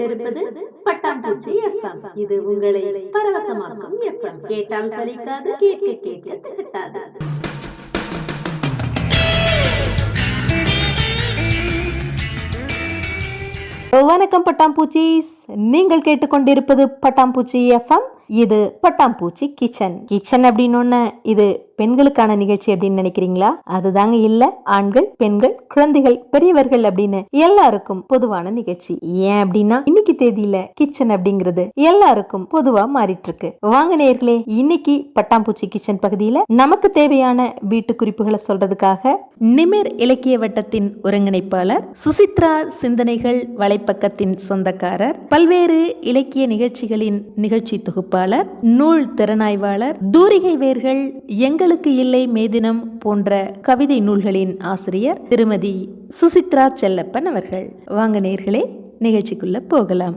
கொண்டிருப்பது பட்டாம்பூச்சி எஃப்எம் இது உங்களை பரவசமாக்கும் எஃப்எம் கேட்டால் சலிக்காது கேட்க கேட்க திகட்டாது. வணக்கம் பட்டாம்பூச்சிஸ். நீங்கள் கேட்டுக்கொண்டிருப்பது பட்டாம்பூச்சி எஃப்எம் இது பட்டாம்பூச்சி கிச்சன். கிச்சன் அப்படின்னு இது பெண்களுக்கான நிகழ்ச்சி அப்படின்னு நினைக்கிறீங்களா? அதுதாங்க இல்ல. ஆண்கள் பெண்கள் குழந்தைகள் பெரியவர்கள் அப்படின்னு எல்லாருக்கும் பொதுவான நிகழ்ச்சி. ஏன் அப்படின்னா இன்னைக்கு தேதியில கிச்சன் அப்படிங்கிறது எல்லாருக்கும் பொதுவா மாறிட்டு இருக்கு வாங்க நேர்களே இன்னைக்கு பட்டாம்பூச்சி கிச்சன் பகுதியில நமக்கு தேவையான வீட்டு குறிப்புகளை சொல்றதுக்காக நிமிர் இலக்கிய வட்டத்தின் ஒருங்கிணைப்பாளர் சுசித்ரா சிந்தனைகள் வலைப்பக்கத்தின் சொந்தக்காரர் பல்வேறு இலக்கிய நிகழ்ச்சிகளின் நிகழ்ச்சி தொகுப்பாளர் நூல் திறனாய்வாளர் தூரிகை வேர்கள் எங்களுக்கு இல்லை மேதினம் போன்ற கவிதை நூல்களின் ஆசிரியர் திருமதி சுசித்ரா செல்லப்பன் அவர்கள். வாங்க நேர்களே நிகழ்ச்சிக்குள்ள போகலாம்.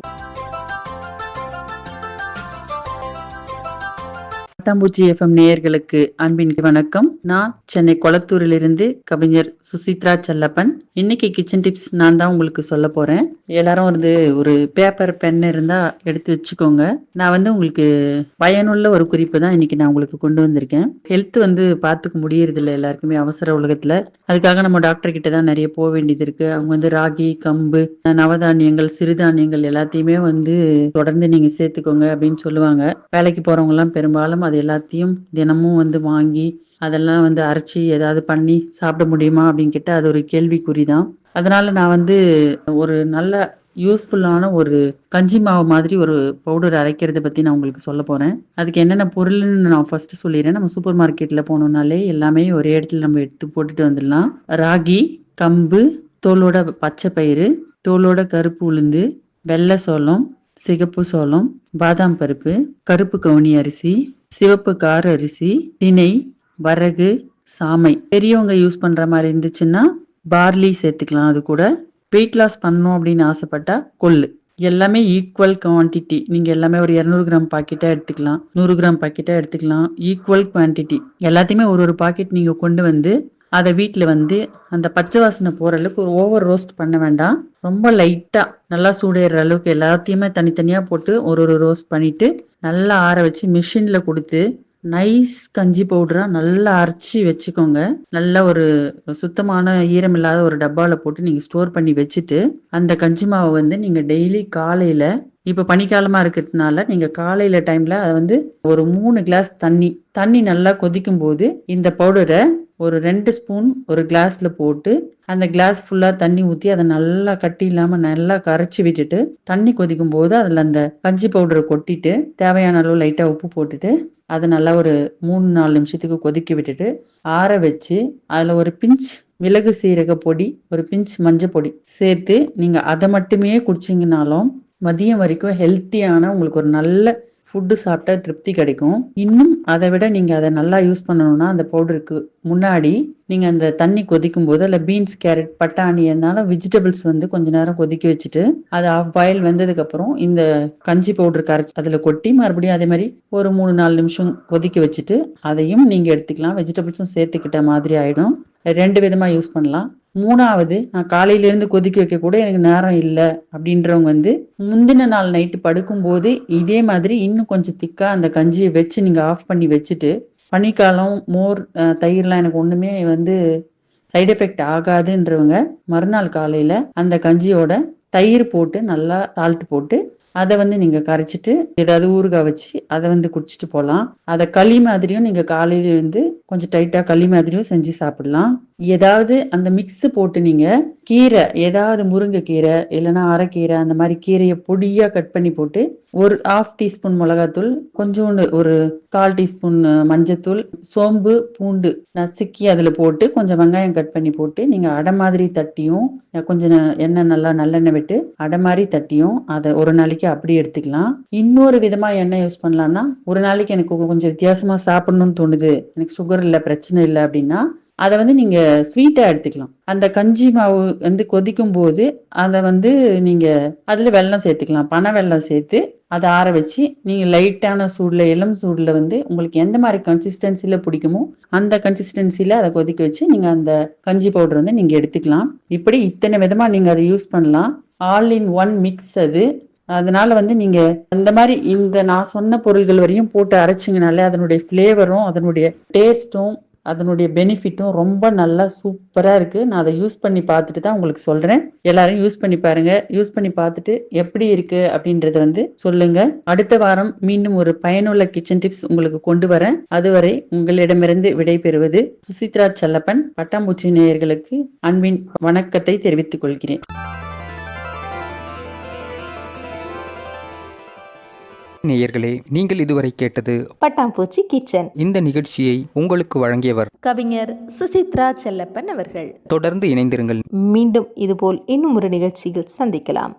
பட்டாம்பூச்சி எஃப்எம் நேயர்களுக்கு அன்பின் வணக்கம். நான் சென்னை கொளத்தூரிலிருந்து கவிஞர் சுசித்ரா செல்லப்பன். இன்னைக்கு கிச்சன் டிப்ஸ் நான் தான் உங்களுக்கு சொல்ல போறேன். எல்லாரும் வந்து ஒரு பேப்பர் பென் இருந்தா எடுத்து வச்சுக்கோங்க. நான் வந்து உங்களுக்கு பயனுள்ள ஒரு குறிப்பு தான் இன்னைக்கு நான் உங்களுக்கு கொண்டு வந்திருக்கேன். ஹெல்த் வந்து பார்த்துக்க முடியறது இல்லை எல்லாருக்குமே அவசர உலகத்துல. அதுக்காக நம்ம டாக்டர் கிட்ட தான் நிறைய போக வேண்டியது இருக்கு. அவங்க வந்து ராகி கம்பு நவதானியங்கள் சிறுதானியங்கள் எல்லாத்தையுமே வந்து தொடர்ந்து நீங்க சேர்த்துக்கோங்க அப்படின்னு சொல்லுவாங்க. வேலைக்கு போறவங்க எல்லாம் பெரும்பாலும் அது எல்லாத்தையும் தினமும் வந்து வாங்கி அதெல்லாம் வந்து அரைச்சி ஏதாவது பண்ணி சாப்பிட முடியுமா அப்படின்னு கேட்டால் அது ஒரு கேள்விக்குறி தான் அதனால நான் வந்து ஒரு நல்ல யூஸ்ஃபுல்லான ஒரு கஞ்சி மாவு மாதிரி ஒரு பவுடர் அரைக்கிறத பற்றி நான் உங்களுக்கு சொல்ல போகிறேன் அதுக்கு என்னென்ன பொருள்னு நான் ஃபர்ஸ்ட் சொல்லிடுறேன். நம்ம சூப்பர் மார்க்கெட்டில் போனோம்னாலே எல்லாமே ஒரே இடத்துல நம்ம எடுத்து போட்டுட்டு வந்துடலாம். ராகி கம்பு தோலோட பச்சை பயிறு தோலோட கருப்பு உளுந்து வெள்ளை சோளம் சிகப்பு சோளம் பாதாம் பருப்பு கருப்பு கவுனி அரிசி சிவப்பு கார அரிசி திணை வரகு சாமை. பெரியவங்க யூஸ் பண்ற மாதிரி இருந்துச்சுன்னா பார்லி சேர்த்துக்கலாம் அது கூட. வெயிட் லாஸ் பண்ணணும் அப்படின்னு ஆசைப்பட்டா கொள்ளு. எல்லாமே ஈக்குவல் குவான்டிட்டி நீங்க எல்லாமே ஒரு இரநூறு கிராம் பாக்கெட்டா எடுத்துக்கலாம். நூறு கிராம் பாக்கெட்டா எடுத்துக்கலாம். ஈக்குவல் குவான்டிட்டி எல்லாத்தையுமே ஒரு ஒரு பாக்கெட் நீங்க கொண்டு வந்து அதை வீட்டில் வந்து அந்த பச்சை வாசனை போகிற அளவுக்கு ஒரு ஓவர் ரோஸ்ட் பண்ண வேண்டாம். ரொம்ப லைட்டாக நல்லா சூடேற அளவுக்கு எல்லாத்தையுமே தனித்தனியாக போட்டு ஒரு ஒரு ரோஸ்ட் பண்ணிவிட்டு நல்லா ஆற வச்சு மிஷினில் கொடுத்து நைஸ் கஞ்சி பவுடரா நல்லா அரைச்சி வச்சுக்கோங்க. நல்ல ஒரு சுத்தமான ஈரம் இல்லாத ஒரு டப்பாவில் போட்டு நீங்கள் ஸ்டோர் பண்ணி வச்சுட்டு அந்த கஞ்சி மாவை வந்து நீங்கள் டெய்லி காலையில் இப்போ பனிக்காலமாக இருக்கிறதுனால நீங்கள் காலையில் டைமில் அதை வந்து ஒரு மூணு கிளாஸ் தண்ணி தண்ணி நல்லா கொதிக்கும் போது இந்த பவுடரை ஒரு ரெண்டு ஸ்பூன் ஒரு கிளாஸ்ல போட்டு அந்த கிளாஸ் ஃபுல்லா தண்ணி ஊத்தி அதை நல்லா கட்டி இல்லாம நல்லா கரைச்சி விட்டுட்டு தண்ணி கொதிக்கும் போது அதுல அந்த கஞ்சி பவுடரை கொட்டிட்டு தேவையான அளவு லைட்டா உப்பு போட்டுட்டு அதை நல்லா ஒரு மூணு நாலு நிமிஷத்துக்கு கொதிக்க விட்டுட்டு ஆற வச்சு அதில் ஒரு பிஞ்ச் மிளகு சீரக பொடி ஒரு பிஞ்ச் மஞ்சள் பொடி சேர்த்து நீங்கள் அதை மட்டுமே குடிச்சிங்கனாலும் மதியம் வரைக்கும் ஹெல்த்தியான உங்களுக்கு ஒரு நல்ல ஃபுட்டு சாப்பிட்டா திருப்தி கிடைக்கும். இன்னும் அதை விட நீங்கள் அதை நல்லா யூஸ் பண்ணணும்னா அந்த பவுடருக்கு முன்னாடி நீங்கள் அந்த தண்ணி கொதிக்கும் போது அதில் பீன்ஸ் கேரட் பட்டாணி இருந்தாலும் வெஜிடபிள்ஸ் வந்து கொஞ்ச நேரம் கொதிக்க வச்சுட்டு அது ஆஃப் பாயில் வெந்ததுக்கப்புறம் இந்த கஞ்சி பவுடர் கரைச்சி அதில் கொட்டி மறுபடியும் அதே மாதிரி ஒரு மூணு நாலு நிமிஷம் கொதிக்க வச்சுட்டு அதையும் நீங்கள் எடுத்துக்கலாம். வெஜிடபிள்ஸும் சேர்த்துக்கிட்ட மாதிரி ஆகிடும் ரெண்டு விதமாக யூஸ் பண்ணலாம். மூணாவது நான் காலையிலேருந்து கொதிக்க வைக்க கூட எனக்கு நேரம் இல்லை அப்படின்றவங்க வந்து முந்தின நாள் நைட்டு படுக்கும்போது இதே மாதிரி இன்னும் கொஞ்சம் திக்காக அந்த கஞ்சியை வச்சு நீங்கள் ஆஃப் பண்ணி வச்சுட்டு பனிக்காலம் மோர் தயிர்லாம் எனக்கு ஒன்றுமே வந்து சைடு எஃபெக்ட் ஆகாதுன்றவங்க மறுநாள் காலையில் அந்த கஞ்சியோட தயிர் போட்டு நல்லா சால்ட் போட்டு அதை வந்து நீங்கள் கரைச்சிட்டு ஏதாவது ஊறுகாய் வச்சு அதை வந்து குடிச்சிட்டு போகலாம். அதை களி மாதிரியும் நீங்கள் காலையில இருந்து கொஞ்சம் டைட்டாக களி மாதிரியும் செஞ்சு சாப்பிடலாம். ஏதாவது அந்த மிக்ஸ் போட்டு நீங்கள் கீரை ஏதாவது முருங்கைக்கீரை இல்லைன்னா அரைக்கீரை அந்த மாதிரி கீரையை பொடியாக கட் பண்ணி போட்டு ஒரு ஆஃப் டீஸ்பூன் மிளகாத்தூள் கொஞ்சோண்டு ஒரு கால் டீஸ்பூன் மஞ்சத்தூள் சோம்பு பூண்டு நசுக்கி அதில் போட்டு கொஞ்சம் வெங்காயம் கட் பண்ணி போட்டு நீங்கள் அடை மாதிரி தட்டியும் கொஞ்சம் எண்ணெய் நல்லா நல்லெண்ணெய் விட்டு அடை மாதிரி தட்டியும் அதை ஒரு நாளைக்கு அப்படி எடுத்துக்கலாம். இன்னொரு விதமாக எண்ணெய் யூஸ் பண்ணலான்னா ஒரு நாளைக்கு எனக்கு கொஞ்சம் வித்தியாசமாக சாப்பிடணும்னு தோணுது. எனக்கு சுகர் இல்லை பிரச்சனை இல்லை அப்படின்னா அதை வந்து நீங்கள் ஸ்வீட்டாக எடுத்துக்கலாம். அந்த கஞ்சி மாவு வந்து கொதிக்கும் போது அதை வந்து நீங்கள் அதில் வெல்லம் சேர்த்துக்கலாம். பனை வெல்லம் சேர்த்து அதை ஆற வச்சு நீங்கள் லைட்டான சூடில் இளம் சூடில் வந்து உங்களுக்கு எந்த மாதிரி கன்சிஸ்டன்சியில் பிடிக்குமோ அந்த கன்சிஸ்டன்சியில் அதை கொதிக்க வச்சு நீங்கள் அந்த கஞ்சி பவுடர் வந்து நீங்கள் எடுத்துக்கலாம். இப்படி இத்தனை விதமாக நீங்கள் அதை யூஸ் பண்ணலாம். ஆல் இன் ஒன் மிக்ஸ் அது. அதனால வந்து நீங்க அந்த மாதிரி இந்த நான் சொன்ன பொருள்கள் வரையும் போட்டு அரைச்சிங்கனாலே அதனுடைய ஃப்ளேவரும் அதனுடைய டேஸ்ட்டும் அதனுடைய பெனிஃபிட்டும் ரொம்ப நல்லா சூப்பராக இருக்குது நான் அதை யூஸ் பண்ணி பார்த்துட்டு தான் உங்களுக்கு சொல்கிறேன் எல்லாரும் யூஸ் பண்ணி பாருங்கள் யூஸ் பண்ணி பார்த்துட்டு எப்படி இருக்குது அப்படின்றத வந்து சொல்லுங்கள் அடுத்த வாரம் மீண்டும் ஒரு பயனுள்ள கிச்சன் டிப்ஸ் உங்களுக்கு கொண்டு வரேன். அதுவரை உங்களிடமிருந்து விடைபெறுவது சுசித்ரா செல்லப்பன் பட்டாம்பூச்சி நேயர்களுக்கு அன்பின் வணக்கத்தை தெரிவித்துக் கொள்கிறேன். நேயர்களே நீங்கள் இதுவரை கேட்டது பட்டாம்பூச்சி கிச்சன். இந்த நிகழ்ச்சியை உங்களுக்கு வழங்கியவர் கவிஞர் சுசித்ரா செல்லப்பன் அவர்கள். தொடர்ந்து இணைந்திருங்கள். மீண்டும் இதுபோல் இன்னும் ஒரு நிகழ்ச்சியில் சந்திக்கலாம்.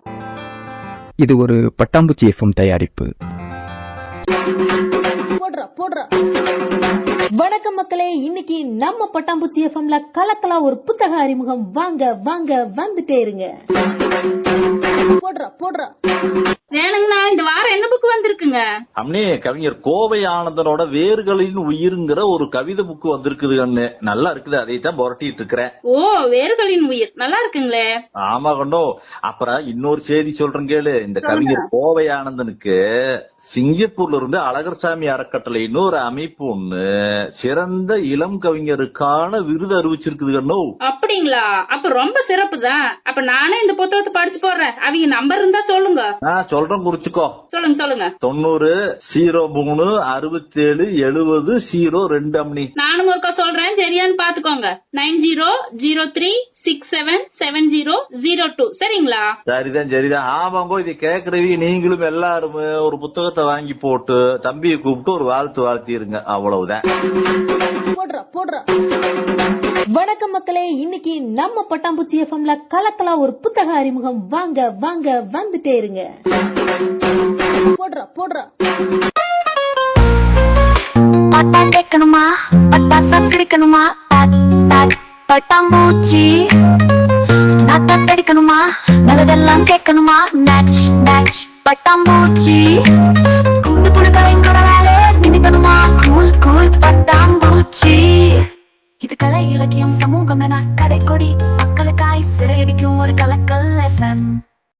இது ஒரு பட்டாம்பூச்சி எஃப்எம் தயாரிப்பு. போடுறா போடுறா. வணக்கம் மக்களே இன்னைக்கு நம்ம பட்டாம்பூச்சி எஃப்எம்ல கலக்கலா ஒரு புத்தக அறிமுகம். வாங்க வாங்க வந்துட்டே இருங்க. போடுறா போடுறா. வேணுங்கண்ணா இந்த வாரம் என்ன புக் வந்திருக்குங்க? அம்னே கவிஞர் கோவை ஆனந்தனோட வேர்களின் உயிருங்கிற ஒரு கவிதை புக்கு வந்திருக்குது கண்ணு நல்லா இருக்குது அதை தான் புரட்டிட்டு இருக்கிறேன். ஓ வேர்களின் உயிர். நல்லா இருக்குங்களே. ஆமா கண்ணோ. அப்புறம் இன்னொரு செய்தி சொல்றேன் கேளு. இந்த கவிஞர் கோவை ஆனந்தனுக்கு சிங்கப்பூர்ல இருந்து அழகர்சாமி அறக்கட்டளைன்னு ஒரு அமைப்பு ஒண்ணு. சிறந்த இளம் கவிஞருக்கான விருது அறிவிச்சிருக்குது கண்ணோ. அப்படிங்களா? அப்ப ரொம்ப சிறப்பு தான் அப்ப நானே இந்த புத்தகத்தை படிச்சு போடுறேன். அவங்க நம்பர் இருந்தா சொல்லுங்க. சொல்றேன் குறிச்சுக்கோ சொல்லுங்க சொல்லுங்க. தொண்ணூறு ஜீரோ மூணு அறுபத்தேழு எழுபது ஜீரோ ரெண்டு அம்னி நானும் ஒருக்கா சொல்றேன் சரியான்னு பாத்துக்கோங்க. Nine zero zero three six seven seven zero zero two. சரிங்களா? சரிதான் சரிதான். ஆமாங்கோ இதை கேக்குறவி நீங்களும் எல்லாரும் ஒரு புத்தகத்தை வாங்கி போட்டு தம்பியை கூப்பிட்டு ஒரு வாழ்த்து வாழ்த்திருங்க. அவ்வளவுதான். போடுறா போடுறா. வணக்கம் மக்களே இன்னைக்கு நம்ம பட்டாம்பூச்சி எஃப்எம்ல கலக்கலா ஒரு புத்தக அறிமுகம். வாங்க வாங்க வந்துட்டே இருங்க. போடுறா போடுறா. பாட்டா கேட்கணுமா பட்டாசா சிரிக்கணுமா பேட் பேட் பட்டாம்பூச்சி நாத்தா கடிக்கணுமா நல்லதெல்லாம் கேட்கணுமா? மேட்ச் மேட்ச் பட்டாம்பூச்சி கூட்டு புழுக்களின் வேலை நினைக்கணுமா கூல் கூல் பட்டாம்பூச்சி இது கலை இலக்கியம் சமூகம் என கடைக்கொடி. மக்களுக்காய் சிறையடிக்கும் ஒரு கலக்கல் எஃப்எம்